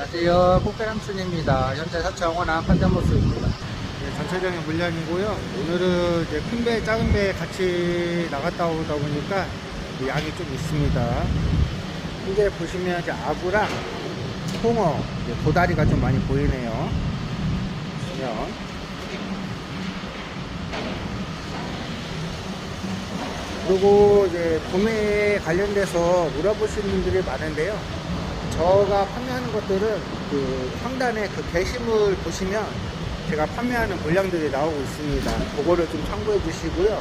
안녕하세요. 꽃배람순입니다. 현재 사창원암 판전모습입니다. 네, 전체적인 물량이고요. 오늘은 이제 큰 배, 작은 배 같이 나갔다 오다 보니까 양이 좀 있습니다. 현재 보시면 이제 아구랑 홍어, 이제 도다리가 좀 많이 보이네요. 보시면. 그리고 이제 도매에 관련돼서 물어보시는 분들이 많은데요. 저가 판매하는 것들은 그 상단에 그 게시물 보시면 제가 판매하는 물량들이 나오고 있습니다. 그거를 좀 참고해 주시고요.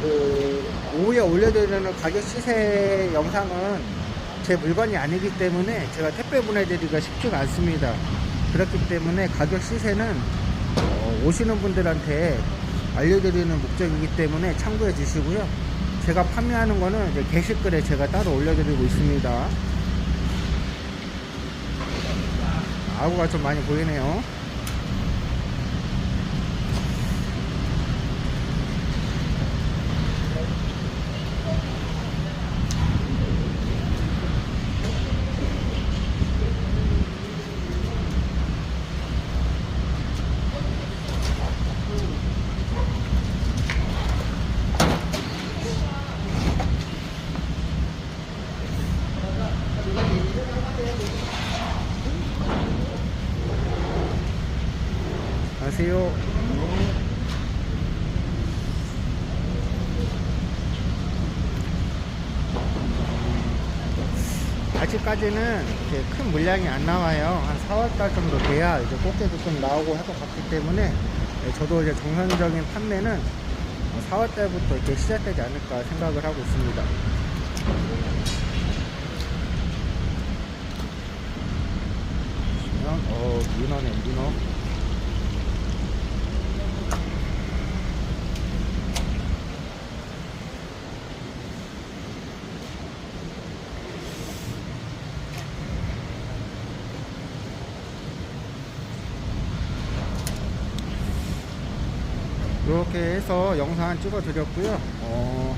그 오후에 올려드리는 가격 시세 영상은 제 물건이 아니기 때문에 제가 택배 보내드리기가 쉽지가 않습니다. 그렇기 때문에 가격 시세는 어, 오시는 분들한테 알려드리는 목적이기 때문에 참고해 주시고요. 제가 판매하는 거는 이제 게시글에 제가 따로 올려드리고 있습니다. 아구가 좀 많이 보이네요. 안녕하세요. 아직까지는 이렇게 큰 물량이 안 나와요. 한 4월달 정도 돼야 이제 꽃게도 좀 나오고 할 것 같기 때문에 네, 저도 이제 정상적인 판매는 4월달부터 이렇게 시작되지 않을까 생각을 하고 있습니다. 어, 민어네, 민어. 이렇게 해서 영상 찍어 드렸고요. 어,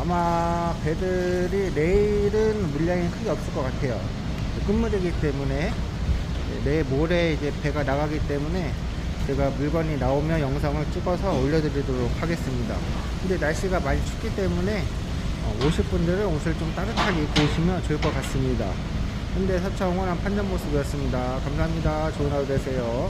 아마 배들이 내일은 물량이 크게 없을 것 같아요. 끝물이기 때문에 내일 모레 이제 배가 나가기 때문에 제가 물건이 나오면 영상을 찍어서 올려드리도록 하겠습니다. 근데 날씨가 많이 춥기 때문에 어, 오실 분들은 옷을 좀 따뜻하게 입고 오시면 좋을 것 같습니다. 현대 사차 홍원한 판전 모습이었습니다. 감사합니다. 좋은 하루 되세요.